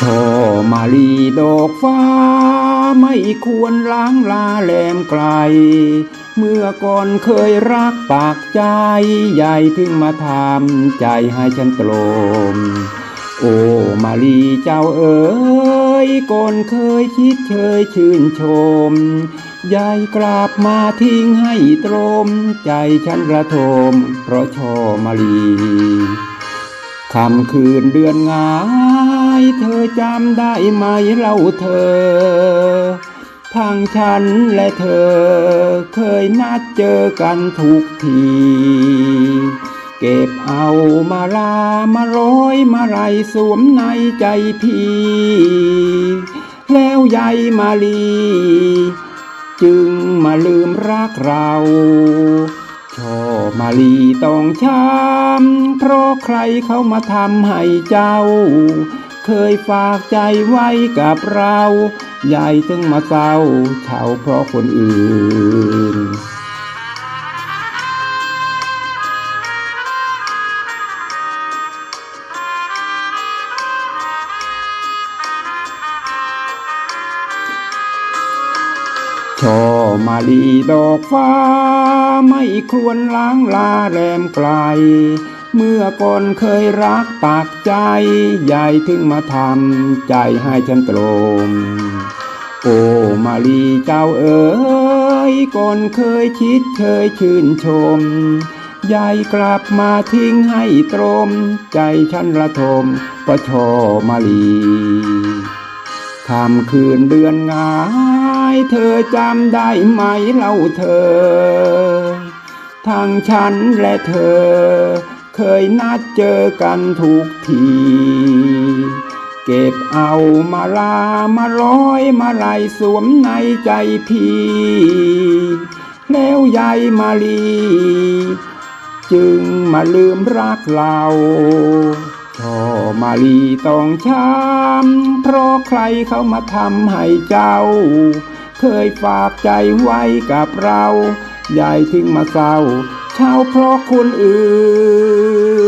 ชอมาลีดอกฟ้า ไม่ควรล้างลาแหลมไกล เมื่อก่อนเคยรักปากใจ ใหญ่ถึงมาทำใจให้ฉันตรม โอ้มาลีเจ้าเอ๋ยก่อนเคยคิดเคยชื่นชม ยายกราบมาทิ้งให้ตรม ใจฉันระทม เพราะชอมาลี คำคืนเดือนงาย เธอจำได้ไหมเล่าเธอ ทางฉันและเธอ เคยนัดเจอกันทุกที เก็บเอามาลามาร้อยมาไลยสวมในใจพี่ แล้วยายมาลี จึงมาลืมรักเรา ชอมาลีต้องช้ำเพราะใครเขามาทำให้เจ้า เคยฝากใจไว้กับเรายายถึงมาเศร้าเฉาเพราะคนอื่นช่อมาลีดอกฟ้า ไม่ครวนล้างลาแรมไกล เมื่อก่อนเคยรักปากใจ ใหญ่ถึงมาทำใจให้ฉันตรมโอ้มาลีเจ้าเอ๋ยก่อนเคยคิดเคยชื่นชม ยายกลับมาทิ้งให้ตรม ใจฉันระทมประชอมาลีคำคืนเดือนงา เธอจำได้ไหมเล่าเธอ ทางฉันและเธอ เคยนัดเจอกันทุกที เก็บเอามาลามาร้อยมาไลยสวมในใจพี่ แล้วยายมาลี จึงมาลืมรักเราช่อมาลีต้องช้ำเพราะใครเขามาทำให้เจ้า เคยฝากใจไว้กับเรา ใหญ่ทิ้งมาเศร้าเช่าเพราะคนอื่น